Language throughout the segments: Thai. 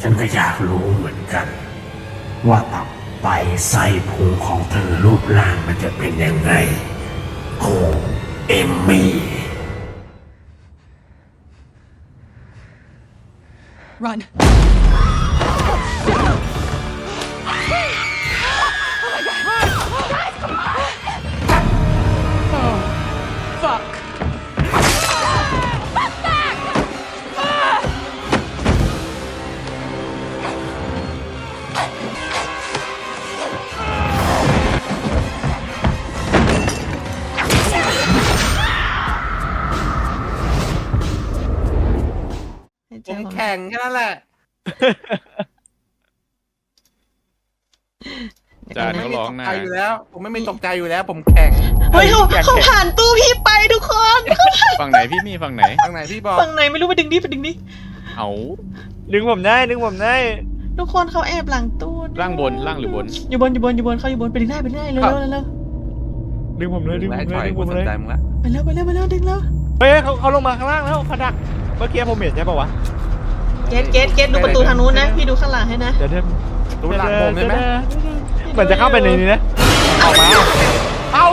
ฉันก็อยากรู้เหมือนกัน ว่าตับไตไส้พุงของเธอรูปร่างมันจะเป็นยังไงโอ้เอมมี่ Run. จานไม่เขามีร้อตงกหน้าใจอยู่แล้ว ผมไม่มีตกใจอยู่แล้ว ผมแข่งเฮ้ยเขาเขาผ่านตู้พี่ไปทุกคนฝั่งไหนพี่มี่ฝั่งไหนทางไหนพี่บอกฝั่งไหนไม่รู้ไปดึงดิไปดึงดิเอาดึงผมได้ดึงผมได้ทุกคนเขาแอบหลังตู้ด้วยล่างบนล่างหรือบน อยู่บนอยู่บนอยู่บนเขาอยู่บนไปดึงได้ไปดึงได้เร็วเร็วเร็วเร็วดึงผมเลยดึงผมไอ้เลถอยยดึงกูผมสเลนยใจมึงละไปเร็วไปเร็วไปเร็วดึงแล้วเฮ้ยเขาเขาลงมาข้างล่างแล้วเขาดักเมื่อกี้ผมเห็นใช่ปะวะ เกตเกตเกตดูประตูทางนู้นนะ พี่ดูข้างหลังให้นะ เดี๋ยวเดี๋ยวดูหลังผมได้ไหมเหมือนจะเข้าไปในนี้นะ ออกมา เอา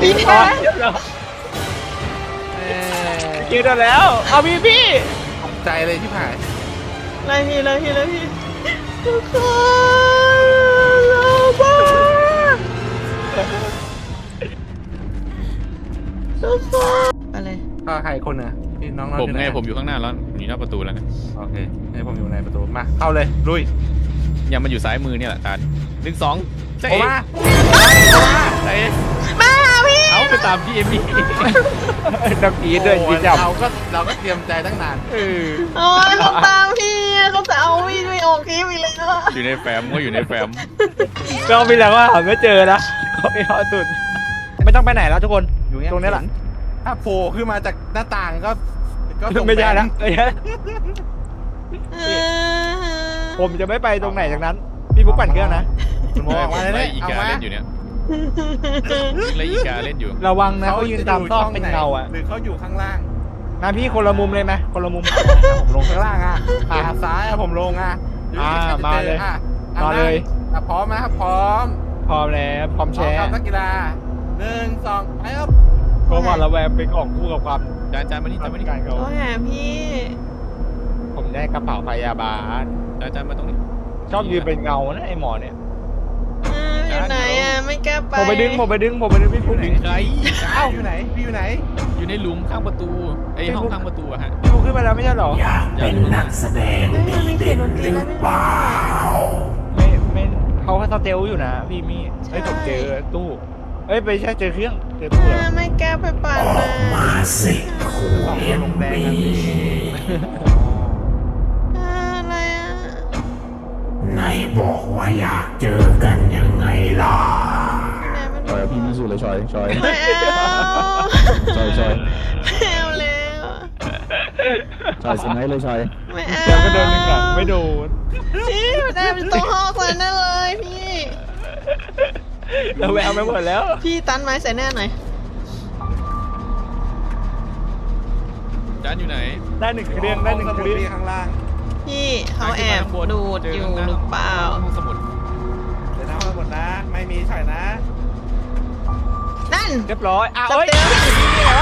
พี่แพ้เอ้ยคิวได้แล้ว เอาพี่พี่ตกใจเลยที่ผ่านไล่พี่ไล่พี่ไล่พี่ทุกคนเราบ้าทุกคนไปเลยก็ใครคนน่ะพี่น้องๆผมอยู่หไงนผมอยู่ข้างหน้าแล้ว อยู่หน้าประตูแล้วนะโอเคให้ผมอยู่ในประตู มา เข้าเลย ลุย ยังมันอยู่ซ้ายมือเนี่ยแหละจานหนึ่งสองใช่โอมาใช่มาพี่เอาไปตามพี่เอมี่ดักอีดด้วยโอ้จีจับเราก็เราก็เตรียมใจตั้งนาน เออโอ้ยเขาตามพี่เขาจะเอาพี่ไม่ออกคลิปอีกแล้วอะอยู่ในแฟ้มก็อยู่ในแฟ้มก็มีแล้วว่าหาไม่เจอนะเขาไม่เอาสุด ไม่ต้องไปไหนแล้วทุกคน อยู่เงี้ยตรงนี้แหละ ถ้าโผล่ขึ้นมาจากหน้าต่างก็ ก็ส่งไม่ใช่แบนะงไม่ใช่เออผมจะไม่ไปตรงไหนจากนั้น พี่ปุ๊กปั่นเครื่องนะ คุณหมอออกมาเลยไล่เนี่ยอีเอากามาเล่นอยู่เนี่ยไล่อีกาเล่นอยู่ ระวังนะเขายืนตามซอกเป็นเงาอะหรือเขาอยู่ข้างล่างนะพี่คนละมุมเลยไหมคนละมุม ผมลงข้างล่างอะอ่าซ้ายอะผมลงอะอ่าดี๋วจะมาเลย อะอะมาเลยอะพร้อมนะครับพร้อมพร้อมแล้วพร้อมพแชร้อมร์ทำนักกีฬาหนึ่งสองไปครับ ก็ว่าระแวงเป็นของคู่กับความจานจานมานี่จานมานี่การเขาโอ้ยหาพี่ ผมได้กระเป๋าพยาบาล จานจานมาตรงนี้ ชอบยืนเป็นเงานะไอหมอเนี่ยเอออยู่ไหนอะไม่กล้าไปผมไปดึงผมไปดึงผมไปดึงพี่ปุ๊กดึงใครเอ้าอยู่ไหนพี่อยู่ไหน อยู่ในหลุมข้างประตูไอ้ห้องข้างประตูอะฮะพี่ปุ๊กขึ้นมาแล้วไม่ใช่เหรออยากเป็นนักแสดงเฮ้ยมันมีเขียนดนตรีหแล้วรือไม่เปล่าไม่ไม่เขาเขาสเตลอยู่นะพี่มี่เอ้ยผมเจอตู้เอ้ยไม่ใช่เจอเครื่อง เจอตู้เอแล้วอไม่กล้าไปปั่นออนะกมาสิครูเอมมี่เอออะไรอะไหนบอกว่าอยากเจอกันยังไงล่ะไหนมันชอยพี่ไม่สู้เลยชอยชอยไม่เอาชอยชอยไม่เอาแล้วชอยสไนด์เลยชอยไม่เอาเดี๋ยวก็โดนหนึ่งหลังไม่โดนพี่มันได้เป็นตรงห้องคนนั่นเลยพี่ เราแววไปหมดแล้ว พี่ตันไม้ใส่หน้าหน่อย จานอยู่ไหนได้หนึ่งเครื่องได้หนึ่งห้อสเคมุดรื่องพี่ข้างล่างพี่เขาแอบดูดอยู่หรือเปล่าห้องสมุดเดี๋ยวนะห้องสมุดนะ ไม่มีใช่นะ นั่น เรียบร้อยอ้าวสเอ้ยเตล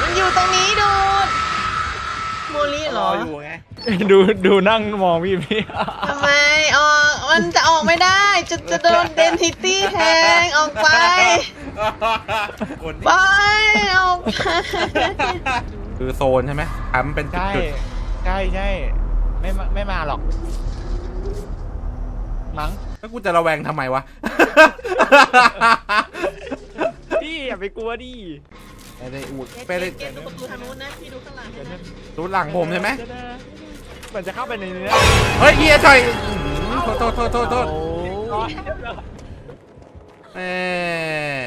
มันอยู่ตรงนี้ดูดโมลี่เหรออยู่ไง ดูดูนั่งมองพี่พี่ทำไมออก มันจะออกไม่ได้ จะจะโดนเดนทิตี้แทงออกไป คนไปนี้ออกไปคือโซนใช่ไหมทำเป็นใช่จุดใช่ใช่ไม่มาไม่มาหรอก มั้งๆแล้วกูจะระแวงทำไมวะ พี่อย่าไปกลัวดิไม่ได้อูดเกไม่ได้ตเกตดูประตูทางนู้นนะพี่ดูข้างหลังนะดูหลังผมใช่ไหมเหมือนจะเข้าไปในนี้เฮ้ยเฮียจ่อยอื้อหือโท ษโทษโทษโทษโทษโอ้แหม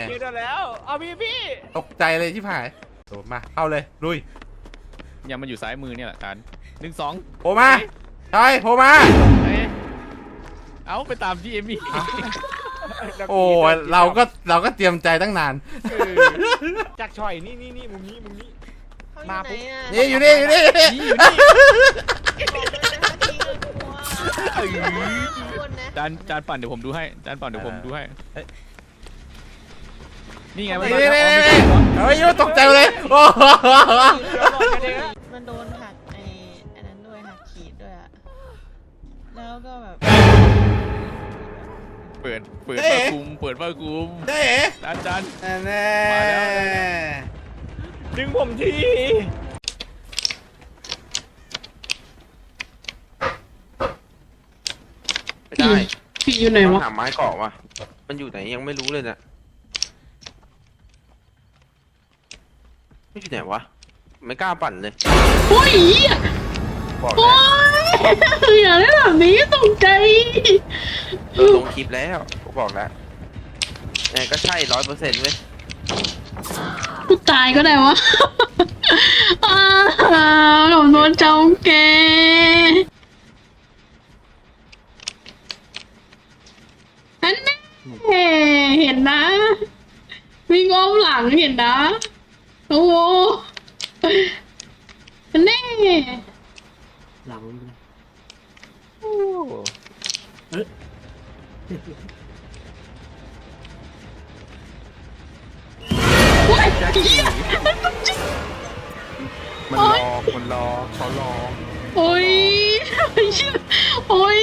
คิวได้แล้ว เอาพี่พี่ตกใจเลยที่ผ่านโดดมาเข้าเลยลุยยังมันอยู่ซ้ายมือเนี่ยแหละจานหนึ่งสองโผล่มาใช่โผล่มา เอ้ยเอาไปตามพี่เอมี่โอ้เราก็เราก็เตรียมใจตั้งนานจากชอยนี่นี่นี่มุมนี้มุมนี้เขาอยู่ไหนอะนี่อยู่นี่อยู่นี่อยู่นี่บอกเลยนะคะทิ้งเลยกลัว คนนะจานจานปั่นเดี๋ยวผมดูให้จานปั่นเดี๋ยวผมดูให้นี่ไงนี่นี่นี่นี่เฮ้ยยังตกใจเลยโอ้โหมันโดนหักไอ้อันนั้นด้วยหักขีดด้วยอะแล้วก็แบบเปิดเปิดผ้าคลุมเปิดผ้าคลุมเจ๊จานจานแน่มาแล้วดึงผมที ไม่ได้พี่อยู่ไหนต้อวะงหาไม้เกาะว่ะ มันอยู่ไหนยังไม่รู้เลยเนี่ยไม่อยู่ไหนวะ ไม่กล้าปั่นเลย โอ้ยเหี้ยบอกโอ้แล้วยอย่าได้แบบนี้ตกใจลงคลิปแล้วกูบอกแล้วเนี่ยก็ใช่ร้อยเปอร์เซ็นต์เว้ยกูตายก็ได้วะอ้าวผมโดนเจ้าแกอันนี้เห็นนะ วิ่งอ้อมหลั งเห็นนะ โอ้โหอันนี้หลังมันรอมันรอเขารอโอ้ยโอ้ย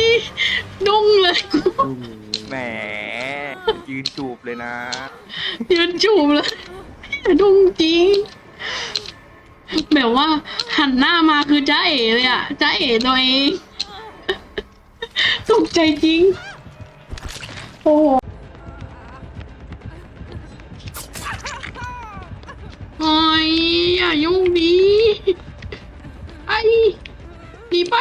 ดุ้งเลยกู แหม ยืนจูบเลยนะ ยืนจูบเลยดุ้งจริง แบบว่าหันหน้ามาคือจ้าเอ๋เลยอะจ้าเอ๋ตัวเองตกใจจริง โอ้โหอ้ยอย่ายุ่งดีไอ้หนีไป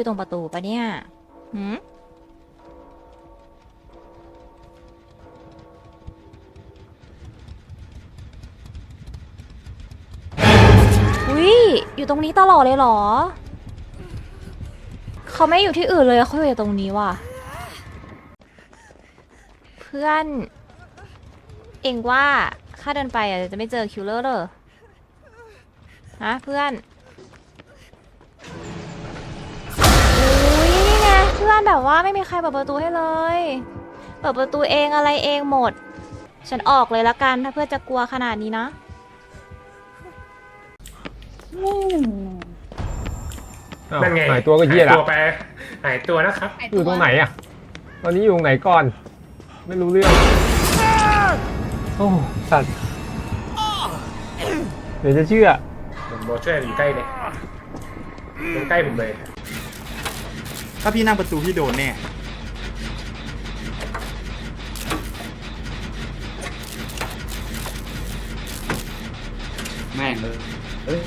อยู่ตรงประตูปะเนี่ยหืมอุ้ยอยู่ตรงนี้ตลอดเลยเหรอ เขาไม่อยู่ที่อื่นเลยเขาอยู่ตรงนี้ว่ะ เพื่อน เองว่าข้าเดินไปอะจะไม่เจอคิวเลอร์เลยฮะเพื่อน เพื่อนแบบว่าไม่มีใครเปิดประตูให้เลย เปิดประตูเองอะไรเองหมด ฉันออกเลยละกันถ้าเพื่อนจะกลัวขนาดนี้นะนั่นไงหายตัวก็เหี้ยละหายตัวไปหายตัวนะครับ อยู่ตรงไหนอะ ตอนนี้อยู่ตรงไหนก่อน ไม่รู้เรื่อง โอ้สัตว์ เดี๋ยวจะเชื่อ ผมบอกช่วยอยู่ใกล้เลยอยู่ใกล้ผมเลย ถ้าพี่นั่งประตูพี่โดนแน่แม่งเลยเอ้ย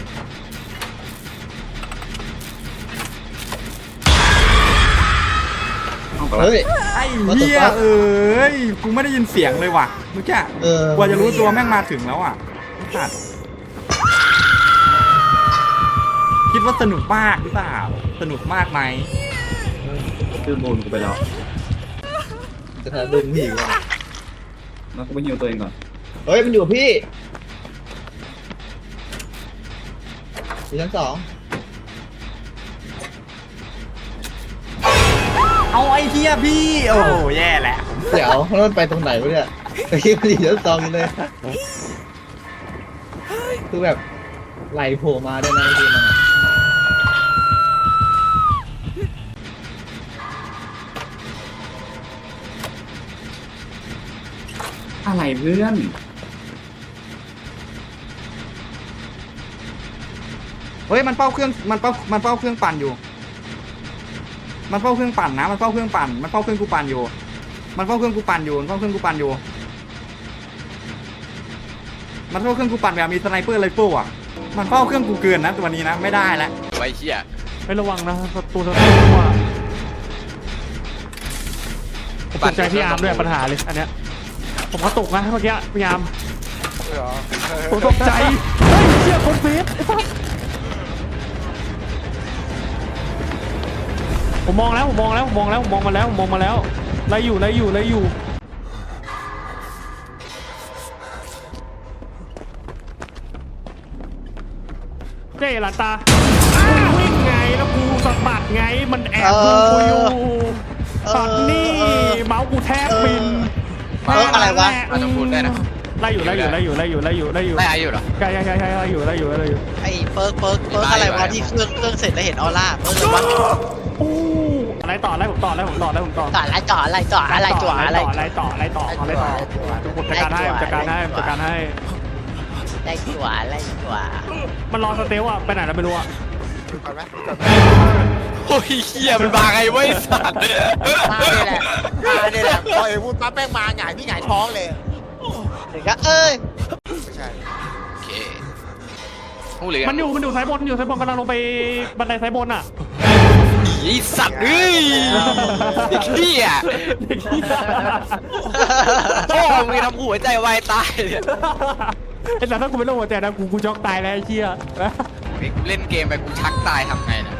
เฮ้ย ไอ้เหี้ยเอ้ยกูไม่ได้ยินเสียงเลยว่ะเมื่อกี้เออ กว่าจะรู้ตัวแม่งมาถึงแล้วอะขาดคิดว่าสนุกมากหรือเปล่า สนุกมากไหม คือโดนกูไปแล้วจะทำดึงพี่ก่อนแล้วกูไปฮิวตัวเองก่อนเฮ้ยมันอยู่กับพี่อยู่ชั้นสองเอาไอ้เหี้ยพี่ โอ้โหแย่แหละเดี๋ยวแล้วมันไปตรงไหนวะเนี่ยไอ้ที่มันอยู่ชั้นสองอยู่เลยคือแบบไหลโผล่มาได้นะพี่นะ อะไรเพื่อน เฮ้ยมันเป้าเครื่องมันเป้ามันเป้าเครื่องปั่นอยู่ มันเป้าเครื่องปั่นนะมันเป้าเครื่องปั่นมันเป้าเครื่องกูปั่นอยู่ มันเป้าเครื่องกูปั่นอยู่มันเป้าเครื่องกูปั่นอยู่ มันเป้าเครื่องกูปั่นแบบมีสไนเปอร์ไรเฟิลอะมันเป้าเครื่องกูเกินนะตัวนี้นะไม่ได้แล้วไว้เชี่ยไประวังนะศัตรูศัตรูว่ะตกใจพี่อาร์มด้วยปัญหาเลยอันเนี้ย ผมก็ตกนะเมื่อกี้พยายามผมตกใจเฮ้ยเชี่ยคนเฟสไอ้สัสผมมองแล้วผมมองแล้วผมมองแล้วผมมองมาแล้วผมมองมาแล้วไล่อยู่ไล่อยู่ไล่อยู่เจ๊หลานตากูวิ่งไงแล้วกูสะบัดไงมันแอบดูกูอยู่ปัดนี่เมาส์กูแทบบิน เอออะไรวะ อาจจะพูดได้นะ ไล่อยู่ไล่อยู่ไล่อยู่ไล่อยู่ไล่อยู่ไล่อยู่ได้อายุเหรอ ใช่ใช่ใช่ใช่ไล่อยู่ไล่อยู่ไล่อยู่ไอ้เปิร์กเปิร์กเปิร์กอะไรวะที่เครื่องเครื่องเสร็จแล้วเห็นออร่าเปิร์กอะไรวะอู้อะไรต่อไล่ผมต่อไล่ผมต่อไล่ผมต่อต่ออะไรต่ออะไรต่ออะไรต่ออะไรอะไรต่ออะไรต่ออะไรต่อผมจัดการให้ผมจัดการให้ผมจัดการให้อะไรตัวอะไรตัวมันรอสเตลอะไปไหนแล้วไม่รู้อะ โอ้ยเฮียมันมาไงเว้ยสัตว์มาเนี่ยแหละมาเนี่ยแหละพอเอ็พูดปั๊บแป้งมาหงายพี่หงายท้องเลยถึงก็เอ้ยโอเคหูเหลือมันอยู่มันอยู่ซ้ายบนมันอยู่ซ้ายบนกำลังลงไปบันไดซ้ายบนอะไอ้สัตว์เอ้ยเด็กเฮียพ่อมึงทำหัวใจวายตายเนี่ยไอ้สัตว์ถ้ากูไม่ลงหัวใจนะกูกูช็อกตายแล้วไอ้เชี่ย เล่นเกมไปกูชักตายทำไงเนี่ย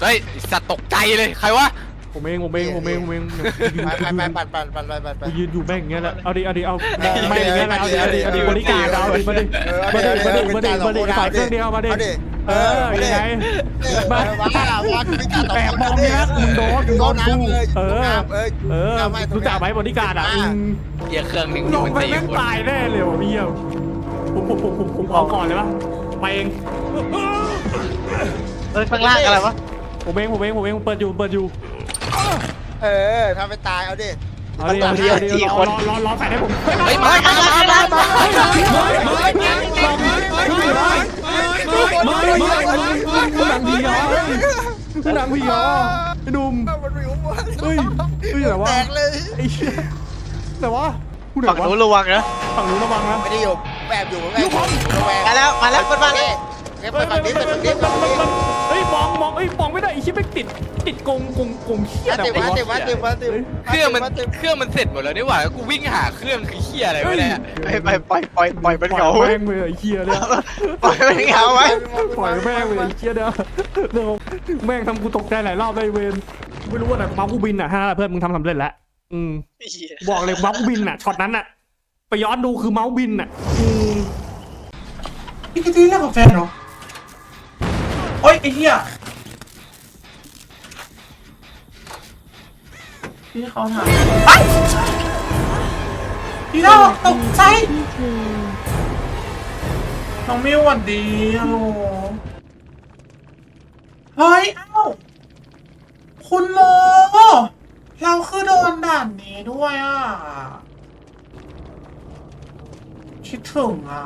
เฮ้ยไอ้สัตว์ตกใจเลยใครวะผมเองผมเองผมเองผมเองไปไปไปไปไปไปไปไป กูยืนอยู่แม่งอย่างเงี้ยแหละเอาดิเอาดิเอามองไม่อย่างเงี้ยแหละเอาดิเอาดิเอาดิบริการเอาดิมาดิมาดิมาดิมาดิมาดิฝ่ายเครื่องเดียวมาดิเออยังไงมาแอบมองเนี่ยมึงโดนมึงโดนกูเออเออรู้จักไหมบริการอะเหี้ยเครื่องหนึ่งลอยู่งมันไปตีแม่งคนตายแน่เลยว่ะพี่เยี่ยมผมผมผมผมผมเอาก่อนเลยปะไปเองเฮ้ยข้างล่างอะไรวะ ผมเองผมเองผมเองเปิดอยู่เปิดอยู่เออทำไปตายเอาดิเอาดิเอาดิเอาดิรอรอรอใส่ให้ผมเฮ้ยมามามามามาหนังผีเหรอหนังผีเหรอไอ้หนุ่มเฮ้ยเฮ้ยแต่ว่าแตกเลยไอ้เหี้ยแต่ว่าพูดฝั่งนู้นระวังนะฝั่งนู้นระวังนะไม่ได้อยู่แบบอยู่แบบอยู่มาแล้วมาแล้วคนมาแล้วเก็บไปฝั่งนี้ไปฝั่งนี้ฝั่งนี้เฮ้ยมองมองเฮ้ยมองไม่ได้ไอ้ชิ้นไม่ติดติดกงกงกงเหี้ยมาแต่เต็มวะมาเต็มมาเต็มมาเต็มเครื่องมันเครื่องมันเสร็จหมดแล้วนี่หว่ากูวิ่งหาเครื่องคือเฮียอะไรวะเนี่ยไปไปปล่อยปล่อยปล่อยมันเหงาปล่อยแม่งเลยไอ้เหี้ยเนี่ยปล่อยมันเหงาไว้ปล่อยแม่งเลยไอ้เหี้ยเนี่ยเดี๋ยวแม่งทำกูตกใจหลายรอบเลยเวนไม่รู้ว่าแต่เมาส์กูบินอะฮะเพื่อนมึงทำสำเร็จแล้วอืมบอกเลยเมาส์บินอะช็อตนั้นอะไปย้อนดูคือเมาส์บินอะอืมพี่กิตตี้เล่นกับแฟนเหรอ โอ๊ยไอ้เหี้ยพี่เขาถามไอ้พี่เราตกใจน้องมิวหวัดดีฮัลโหลเฮ้ยเอ้าคุณโม เราคือโดนด่านนี้ด้วยอะ คิดถึงอะ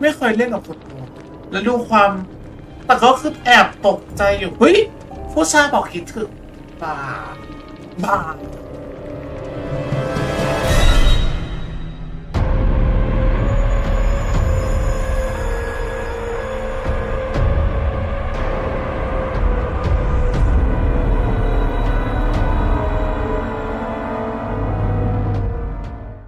ไม่เคยเล่นกับคุณโม แล้วดูความ แต่ก็คือแอบตกใจอยู่เฮ้ยผู้ชายบอกคิดถึงบ้าบ้า